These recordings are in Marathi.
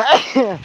Hey!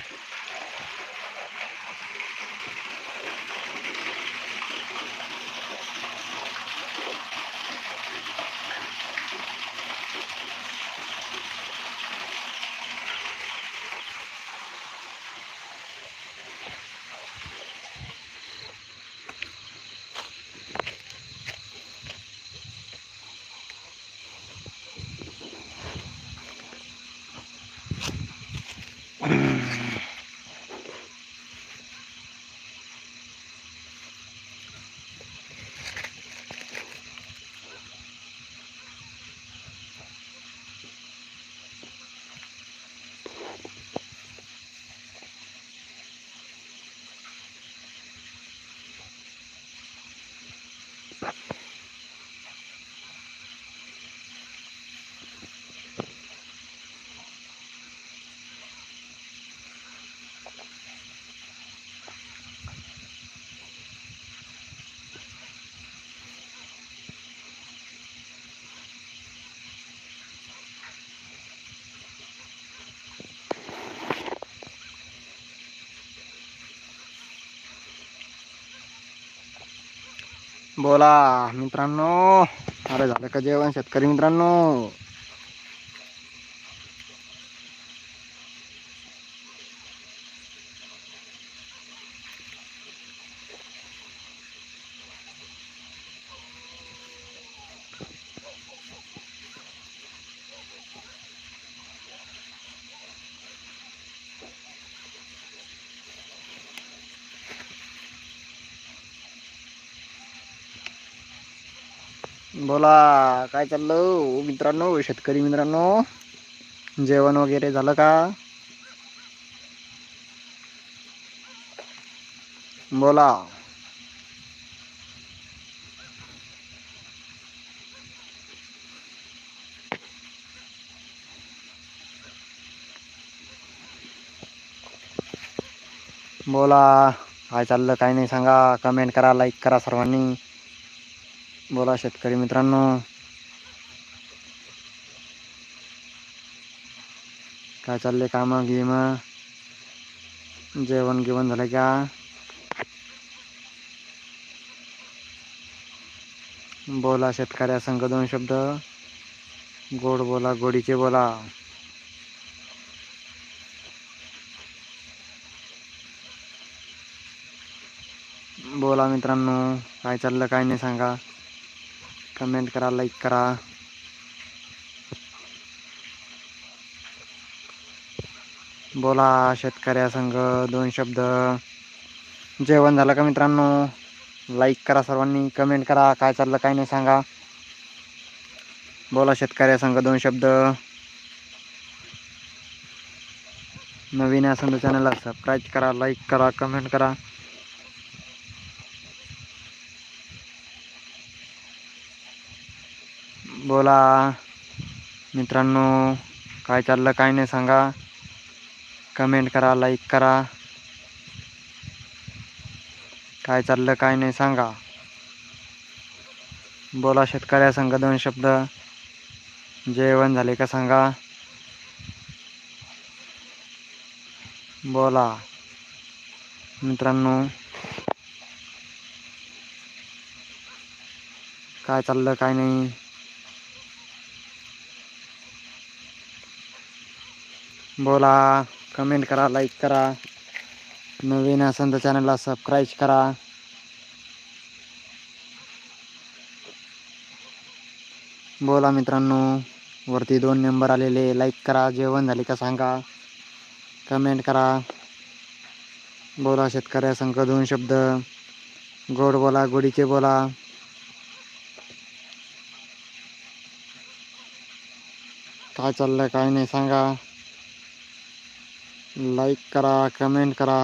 बोला मित्रांनो. अरे झालं का जेवण शेतकरी मित्रांनो? बोला काय चाललं? हो, मित्रांनो शेतकरी मित्रांनो जेवण वगैरे झालं का? बोला. बोला काय चाललं? काय नाही सांगा. कमेंट करा लाईक करा सर्वांनी. बोला शेतकरी मित्रांनो. काय चालले काम गिम? जेवण गिवण झालं का? बोला शेतकऱ्या संघ दोन शब्द. गोड बोला गोडीचे बोला. बोला मित्रांनो काय चाललं काय नाही सांगा. कमेंट करा लाईक करा. बोला शेतकऱ्या संघ दोन शब्द. जेवण झालं का मित्रांनो? लाईक करा सर्वांनी कमेंट करा काय चाललं काय नाही सांगा. बोला शेतकऱ्या संघ दोन शब्द. नवीन असेल तर चॅनलला सबस्क्राईब करा लाईक करा कमेंट करा. बोला. मित्रांनो काय चाललं काय नाही सांगा. कमेंट करा लाईक करा. काय चाललं काय नाही सांगा. बोला शेतकऱ्या सांगा दोन शब्द. जेवण झाले का सांगा. बोला. मित्रांनो काय चाललं काय नाही. बोला कमेंट करा लाईक करा. नवीन असेल तर चॅनलला सबस्क्राईब करा. बोला मित्रांनो वरती दोन नंबर आलेले लाईक करा. जेवण झाले का सांगा. कमेंट करा. बोला शेतकऱ्या संघ दोन शब्द. गोड बोला गोडीचे बोला. काय चाललं काय नाही सांगा. लाईक करा कमेंट करा.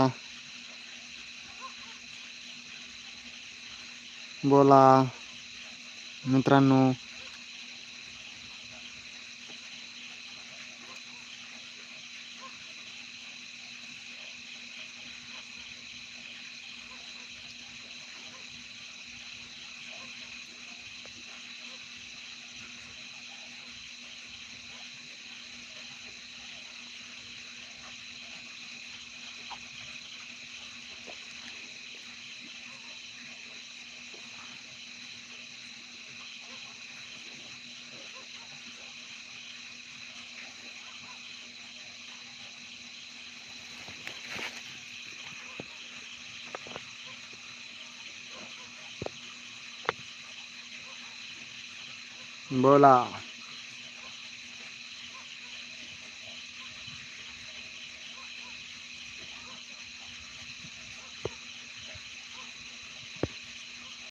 बोला. मित्रांनो बोला